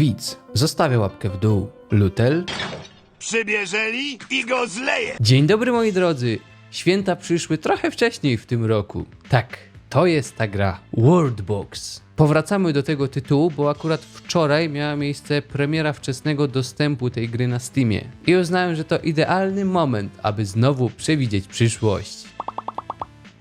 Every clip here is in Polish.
Widz zostawia łapkę w dół. Lutel. Przybierzeli i go zleje. Dzień dobry moi drodzy. Święta przyszły trochę wcześniej w tym roku. Tak, to jest ta gra Worldbox. Powracamy do tego tytułu, bo akurat wczoraj miała miejsce premiera wczesnego dostępu tej gry na Steamie. I uznałem, że to idealny moment, aby znowu przewidzieć przyszłość.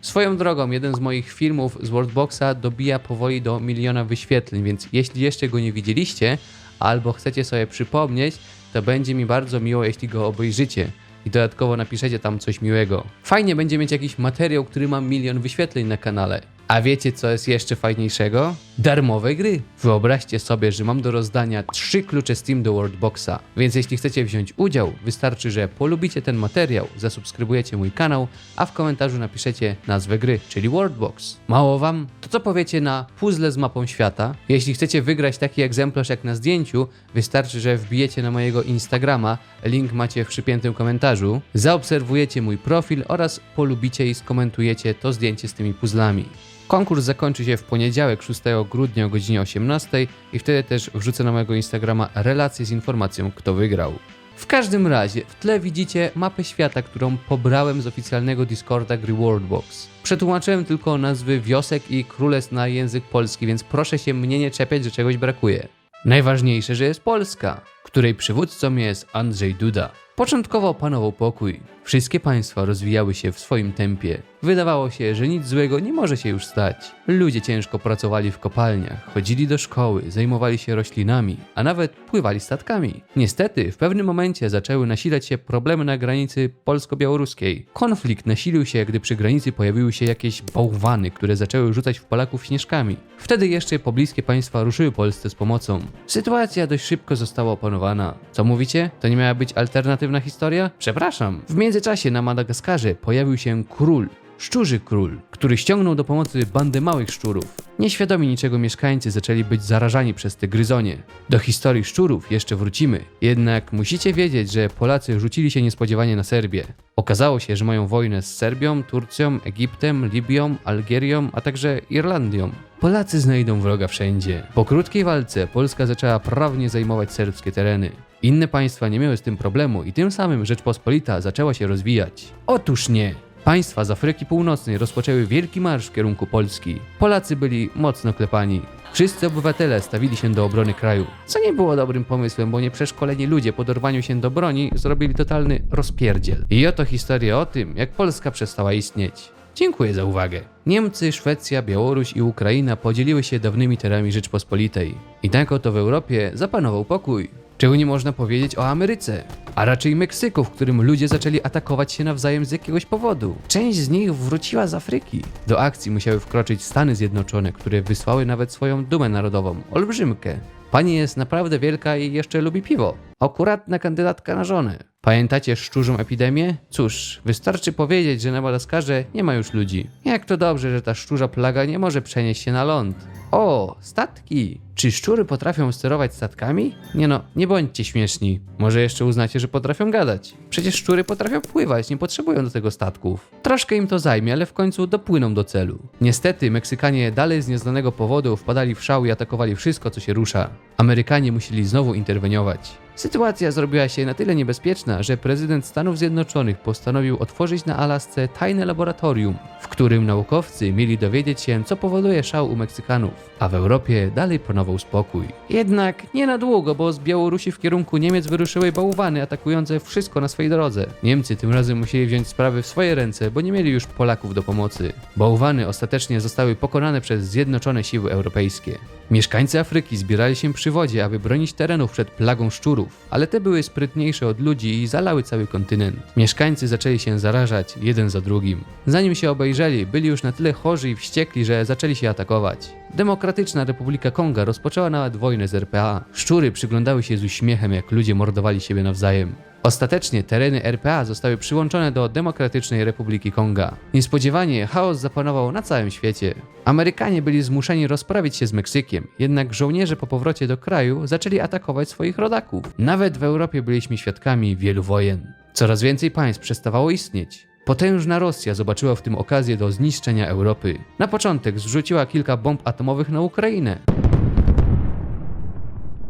Swoją drogą, jeden z moich filmów z Worldboxa dobija powoli do miliona wyświetleń, więc jeśli jeszcze go nie widzieliście, albo chcecie sobie przypomnieć, to będzie mi bardzo miło, jeśli go obejrzycie i dodatkowo napiszecie tam coś miłego. Fajnie będzie mieć jakiś materiał, który ma milion wyświetleń na kanale. A wiecie co jest jeszcze fajniejszego? Darmowe gry. Wyobraźcie sobie, że mam do rozdania trzy klucze Steam do Worldboxa, więc jeśli chcecie wziąć udział, wystarczy, że polubicie ten materiał, zasubskrybujecie mój kanał, a w komentarzu napiszecie nazwę gry, czyli Worldbox. Mało wam? To co powiecie na puzzle z mapą świata? Jeśli chcecie wygrać taki egzemplarz jak na zdjęciu, wystarczy, że wbijecie na mojego Instagrama, link macie w przypiętym komentarzu, zaobserwujecie mój profil oraz polubicie i skomentujecie to zdjęcie z tymi puzzlami. Konkurs zakończy się w poniedziałek 6 grudnia o godzinie 18 i wtedy też wrzucę na mojego Instagrama relację z informacją, kto wygrał. W każdym razie, w tle widzicie mapę świata, którą pobrałem z oficjalnego Discorda gry Worldbox. Przetłumaczyłem tylko nazwy wiosek i królestw na język polski, więc proszę się mnie nie czepiać, że czegoś brakuje. Najważniejsze, że jest Polska, której przywódcą jest Andrzej Duda. Początkowo panował pokój. Wszystkie państwa rozwijały się w swoim tempie. Wydawało się, że nic złego nie może się już stać. Ludzie ciężko pracowali w kopalniach, chodzili do szkoły, zajmowali się roślinami, a nawet pływali statkami. Niestety, w pewnym momencie zaczęły nasilać się problemy na granicy polsko-białoruskiej. Konflikt nasilił się, gdy przy granicy pojawiły się jakieś bałwany, które zaczęły rzucać w Polaków śnieżkami. Wtedy jeszcze pobliskie państwa ruszyły Polsce z pomocą. Sytuacja dość szybko została opanowana. Co mówicie? To nie miała być alternatywna historia? Przepraszam. W międzyczasie na Madagaskarze pojawił się król, Szczurzy Król, który ściągnął do pomocy bandę małych szczurów. Nieświadomi niczego mieszkańcy zaczęli być zarażani przez te gryzonie. Do historii szczurów jeszcze wrócimy, jednak musicie wiedzieć, że Polacy rzucili się niespodziewanie na Serbię. Okazało się, że mają wojnę z Serbią, Turcją, Egiptem, Libią, Algierią, a także Irlandią. Polacy znajdą wroga wszędzie. Po krótkiej walce Polska zaczęła prawnie zajmować serbskie tereny. Inne państwa nie miały z tym problemu i tym samym Rzeczpospolita zaczęła się rozwijać. Otóż nie. Państwa z Afryki Północnej rozpoczęły wielki marsz w kierunku Polski. Polacy byli mocno klepani. Wszyscy obywatele stawili się do obrony kraju, co nie było dobrym pomysłem, bo nieprzeszkoleni ludzie po dorwaniu się do broni zrobili totalny rozpierdziel. I oto historia o tym, jak Polska przestała istnieć. Dziękuję za uwagę. Niemcy, Szwecja, Białoruś i Ukraina podzieliły się dawnymi terenami Rzeczpospolitej. I tak oto w Europie zapanował pokój. Czego nie można powiedzieć o Ameryce, a raczej Meksyku, w którym ludzie zaczęli atakować się nawzajem z jakiegoś powodu. Część z nich wróciła z Afryki. Do akcji musiały wkroczyć Stany Zjednoczone, które wysłały nawet swoją dumę narodową, olbrzymkę. Pani jest naprawdę wielka i jeszcze lubi piwo. Akuratna kandydatka na żonę. Pamiętacie szczurzą epidemię? Cóż, wystarczy powiedzieć, że na Madagaskarze nie ma już ludzi. Jak to dobrze, że ta szczurza plaga nie może przenieść się na ląd. O, statki! Czy szczury potrafią sterować statkami? Nie no, nie bądźcie śmieszni. Może jeszcze uznacie, że potrafią gadać. Przecież szczury potrafią pływać, nie potrzebują do tego statków. Troszkę im to zajmie, ale w końcu dopłyną do celu. Niestety, Meksykanie dalej z nieznanego powodu wpadali w szał i atakowali wszystko, co się rusza. Amerykanie musieli znowu interweniować. Sytuacja zrobiła się na tyle niebezpieczna, że prezydent Stanów Zjednoczonych postanowił otworzyć na Alasce tajne laboratorium, w którym naukowcy mieli dowiedzieć się, co powoduje szał u Meksykanów, a w Europie dalej panował spokój. Jednak nie na długo, bo z Białorusi w kierunku Niemiec wyruszyły bałwany atakujące wszystko na swojej drodze. Niemcy tym razem musieli wziąć sprawy w swoje ręce, bo nie mieli już Polaków do pomocy. Bałwany ostatecznie zostały pokonane przez Zjednoczone Siły Europejskie. Mieszkańcy Afryki zbierali się przy wodzie, aby bronić terenów przed plagą szczurów, ale te były sprytniejsze od ludzi i zalały cały kontynent. Mieszkańcy zaczęli się zarażać jeden za drugim. Zanim się obejrzeli, byli już na tyle chorzy i wściekli, że zaczęli się atakować. Demokratyczna Republika Konga rozpoczęła nawet wojnę z RPA. Szczury przyglądały się z uśmiechem, jak ludzie mordowali siebie nawzajem. Ostatecznie tereny RPA zostały przyłączone do Demokratycznej Republiki Konga. Niespodziewanie chaos zapanował na całym świecie. Amerykanie byli zmuszeni rozprawić się z Meksykiem, jednak żołnierze po powrocie do kraju zaczęli atakować swoich rodaków. Nawet w Europie byliśmy świadkami wielu wojen. Coraz więcej państw przestawało istnieć. Potężna Rosja zobaczyła w tym okazję do zniszczenia Europy. Na początek zrzuciła kilka bomb atomowych na Ukrainę.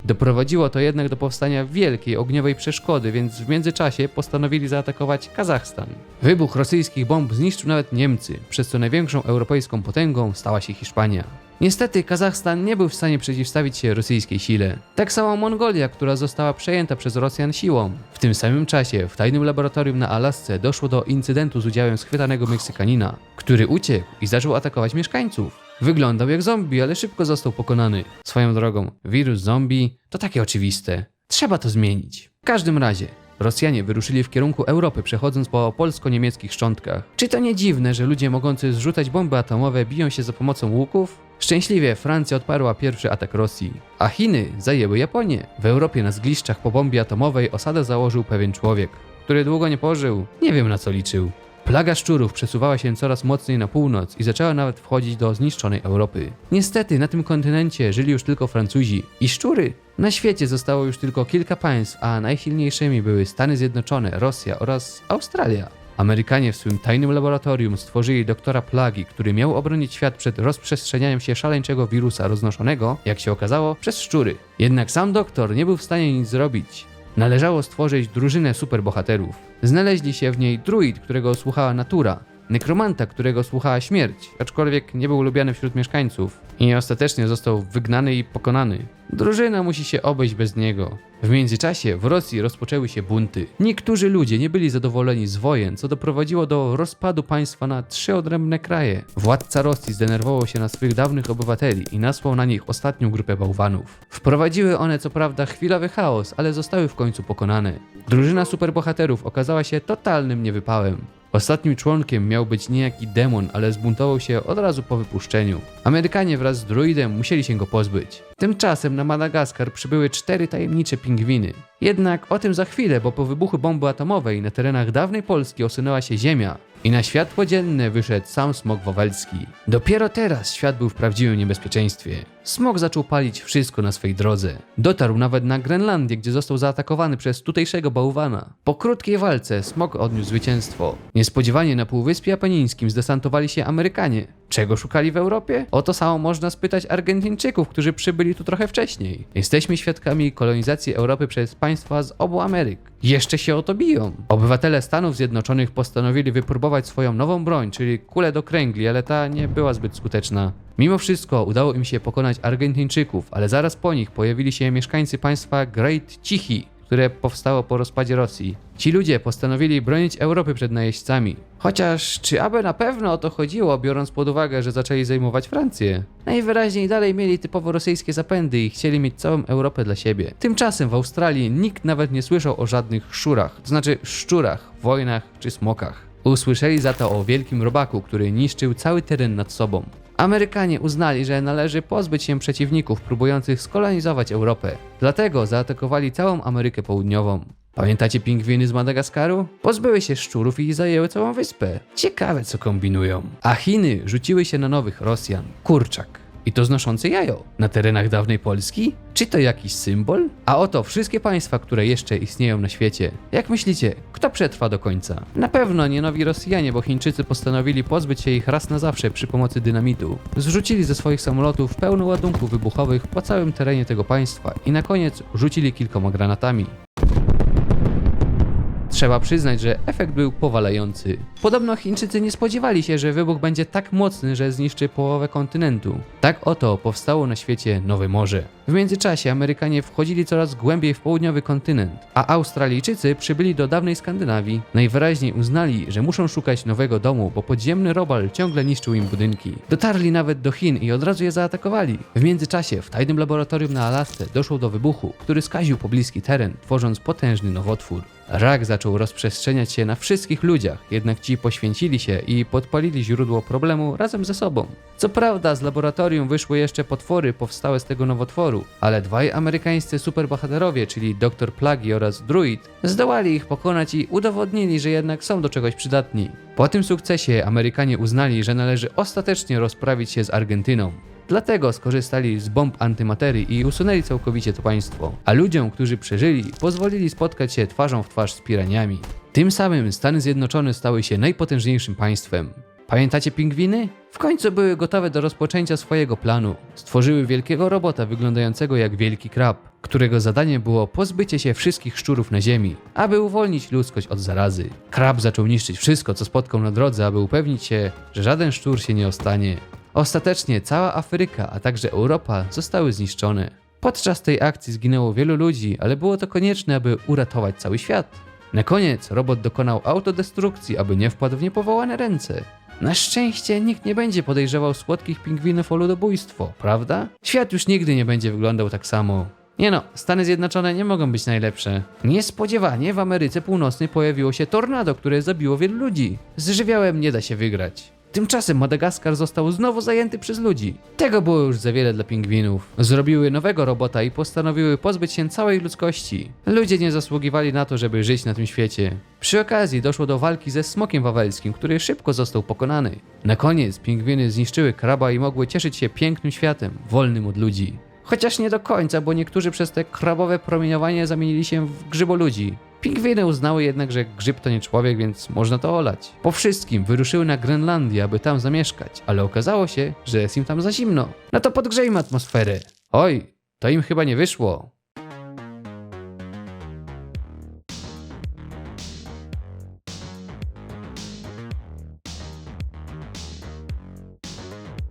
Doprowadziło to jednak do powstania wielkiej ogniowej przeszkody, więc w międzyczasie postanowili zaatakować Kazachstan. Wybuch rosyjskich bomb zniszczył nawet Niemcy, przez co największą europejską potęgą stała się Hiszpania. Niestety Kazachstan nie był w stanie przeciwstawić się rosyjskiej sile. Tak samo Mongolia, która została przejęta przez Rosjan siłą. W tym samym czasie w tajnym laboratorium na Alasce doszło do incydentu z udziałem schwytanego Meksykanina, który uciekł i zaczął atakować mieszkańców. Wyglądał jak zombie, ale szybko został pokonany. Swoją drogą, wirus zombie to takie oczywiste. Trzeba to zmienić. W każdym razie, Rosjanie wyruszyli w kierunku Europy, przechodząc po polsko-niemieckich szczątkach. Czy to nie dziwne, że ludzie mogący zrzucać bomby atomowe biją się za pomocą łuków? Szczęśliwie Francja odparła pierwszy atak Rosji, a Chiny zajęły Japonię. W Europie na zgliszczach po bombie atomowej osadę założył pewien człowiek, który długo nie pożył. Nie wiem na co liczył. Plaga szczurów przesuwała się coraz mocniej na północ i zaczęła nawet wchodzić do zniszczonej Europy. Niestety na tym kontynencie żyli już tylko Francuzi i szczury. Na świecie zostało już tylko kilka państw, a najsilniejszymi były Stany Zjednoczone, Rosja oraz Australia. Amerykanie w swym tajnym laboratorium stworzyli doktora plagi, który miał obronić świat przed rozprzestrzenianiem się szaleńczego wirusa roznoszonego, jak się okazało, przez szczury. Jednak sam doktor nie był w stanie nic zrobić. Należało stworzyć drużynę superbohaterów. Znaleźli się w niej druid, którego słuchała natura, nekromanta, którego słuchała śmierć, aczkolwiek nie był lubiany wśród mieszkańców i ostatecznie został wygnany i pokonany. Drużyna musi się obejść bez niego. W międzyczasie w Rosji rozpoczęły się bunty. Niektórzy ludzie nie byli zadowoleni z wojen, co doprowadziło do rozpadu państwa na trzy odrębne kraje. Władca Rosji zdenerwował się na swych dawnych obywateli i nasłał na nich ostatnią grupę bałwanów. Wprowadziły one co prawda chwilowy chaos, ale zostały w końcu pokonane. Drużyna superbohaterów okazała się totalnym niewypałem. Ostatnim członkiem miał być niejaki demon, ale zbuntował się od razu po wypuszczeniu. Amerykanie wraz z druidem musieli się go pozbyć. Tymczasem na Madagaskar przybyły cztery tajemnicze pingwiny. Jednak o tym za chwilę, bo po wybuchu bomby atomowej na terenach dawnej Polski osunęła się ziemia i na światło dzienne wyszedł sam smog wawelski. Dopiero teraz świat był w prawdziwym niebezpieczeństwie. Smog zaczął palić wszystko na swej drodze. Dotarł nawet na Grenlandię, gdzie został zaatakowany przez tutejszego bałwana. Po krótkiej walce smog odniósł zwycięstwo. Niespodziewanie na Półwyspie Apenińskim zdesantowali się Amerykanie. Czego szukali w Europie? O to samo można spytać Argentyńczyków, którzy przybyli tu trochę wcześniej. Jesteśmy świadkami kolonizacji Europy przez państwa z obu Ameryk. Jeszcze się o to biją. Obywatele Stanów Zjednoczonych postanowili wypróbować swoją nową broń, czyli kulę do kręgli, ale ta nie była zbyt skuteczna. Mimo wszystko udało im się pokonać Argentyńczyków, ale zaraz po nich pojawili się mieszkańcy państwa Great Cichy, które powstało po rozpadzie Rosji. Ci ludzie postanowili bronić Europy przed najeźdźcami. Chociaż czy aby na pewno o to chodziło, biorąc pod uwagę, że zaczęli zajmować Francję? Najwyraźniej dalej mieli typowo rosyjskie zapędy i chcieli mieć całą Europę dla siebie. Tymczasem w Australii nikt nawet nie słyszał o żadnych szurach, to znaczy szczurach, wojnach czy smokach. Usłyszeli za to o wielkim robaku, który niszczył cały teren nad sobą. Amerykanie uznali, że należy pozbyć się przeciwników próbujących skolonizować Europę. Dlatego zaatakowali całą Amerykę Południową. Pamiętacie pingwiny z Madagaskaru? Pozbyły się szczurów i zajęły całą wyspę. Ciekawe co kombinują. A Chiny rzuciły się na nowych Rosjan. Kurczak. I to znoszący jajo. Na terenach dawnej Polski? Czy to jakiś symbol? A oto wszystkie państwa, które jeszcze istnieją na świecie. Jak myślicie, kto przetrwa do końca? Na pewno nie nowi Rosjanie, bo Chińczycy postanowili pozbyć się ich raz na zawsze przy pomocy dynamitu. Zrzucili ze swoich samolotów pełno ładunków wybuchowych po całym terenie tego państwa i na koniec rzucili kilkoma granatami. Trzeba przyznać, że efekt był powalający. Podobno Chińczycy nie spodziewali się, że wybuch będzie tak mocny, że zniszczy połowę kontynentu. Tak oto powstało na świecie Nowe Morze. W międzyczasie Amerykanie wchodzili coraz głębiej w południowy kontynent, a Australijczycy przybyli do dawnej Skandynawii. Najwyraźniej uznali, że muszą szukać nowego domu, bo podziemny robal ciągle niszczył im budynki. Dotarli nawet do Chin i od razu je zaatakowali. W międzyczasie w tajnym laboratorium na Alasce doszło do wybuchu, który skaził pobliski teren, tworząc potężny nowotwór. Rak zaczął rozprzestrzeniać się na wszystkich ludziach, jednak ci poświęcili się i podpalili źródło problemu razem ze sobą. Co prawda z laboratorium wyszły jeszcze potwory powstałe z tego nowotworu, ale dwaj amerykańscy superbohaterowie, czyli Dr. Plagi oraz Druid, zdołali ich pokonać i udowodnili, że jednak są do czegoś przydatni. Po tym sukcesie Amerykanie uznali, że należy ostatecznie rozprawić się z Argentyną. Dlatego skorzystali z bomb antymaterii i usunęli całkowicie to państwo. A ludziom, którzy przeżyli, pozwolili spotkać się twarzą w twarz z piraniami. Tym samym Stany Zjednoczone stały się najpotężniejszym państwem. Pamiętacie pingwiny? W końcu były gotowe do rozpoczęcia swojego planu. Stworzyły wielkiego robota wyglądającego jak wielki krab, którego zadaniem było pozbycie się wszystkich szczurów na ziemi, aby uwolnić ludzkość od zarazy. Krab zaczął niszczyć wszystko, co spotkał na drodze, aby upewnić się, że żaden szczur się nie ostanie. Ostatecznie cała Afryka, a także Europa zostały zniszczone. Podczas tej akcji zginęło wielu ludzi, ale było to konieczne, aby uratować cały świat. Na koniec robot dokonał autodestrukcji, aby nie wpadł w niepowołane ręce. Na szczęście nikt nie będzie podejrzewał słodkich pingwinów o ludobójstwo, prawda? Świat już nigdy nie będzie wyglądał tak samo. Nie no, Stany Zjednoczone nie mogą być najlepsze. Niespodziewanie w Ameryce Północnej pojawiło się tornado, które zabiło wielu ludzi. Z żywiołem nie da się wygrać. Tymczasem Madagaskar został znowu zajęty przez ludzi. Tego było już za wiele dla pingwinów. Zrobiły nowego robota i postanowiły pozbyć się całej ludzkości. Ludzie nie zasługiwali na to, żeby żyć na tym świecie. Przy okazji doszło do walki ze smokiem wawelskim, który szybko został pokonany. Na koniec pingwiny zniszczyły kraba i mogły cieszyć się pięknym światem, wolnym od ludzi. Chociaż nie do końca, bo niektórzy przez te krabowe promieniowanie zamienili się w grzyboludzi. Pingwiny uznały jednak, że grzyb to nie człowiek, więc można to olać. Po wszystkim wyruszyły na Grenlandię, aby tam zamieszkać, ale okazało się, że jest im tam za zimno. No to podgrzejmy atmosferę. Oj, to im chyba nie wyszło.